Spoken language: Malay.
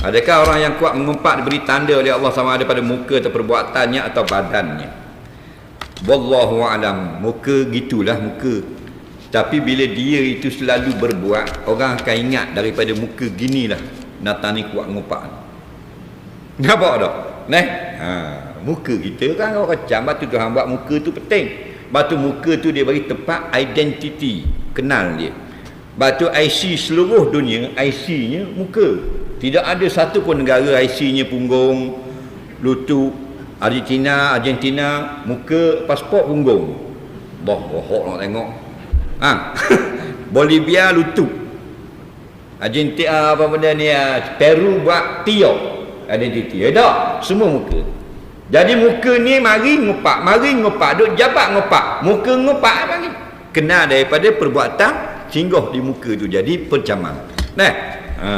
Adakah orang yang kuat mengumpat diberi tanda oleh Allah sama ada pada muka atau perbuatannya atau badannya? Wallahu alam. Muka gitulah muka. Tapi bila dia itu selalu berbuat, orang akan ingat daripada muka ginilah Natani kuat ngumpat. Nampak tak? Neh. Ha, muka kita kan orang kacam batu Tuhan buat muka tu penting. Batu muka tu dia bagi tempat identiti, kenal dia. Batu IC seluruh dunia IC-nya muka. Tidak ada satu pun negara IC-nya punggung, lutut, Argentina, Argentina, muka, pasport punggung. Boh, bohok nak tengok. Ha. Bolivia lutut. Argentina apa benda ni? ah, Peru buat tiok identiti. Eh tak, semua muka. Jadi muka ni mari ngupak, mari ngupak, duk jabat ngupak. Muka ngupak mari. Kena daripada perbuatan singgah di muka tu. Jadi percamal. Nah. Ha.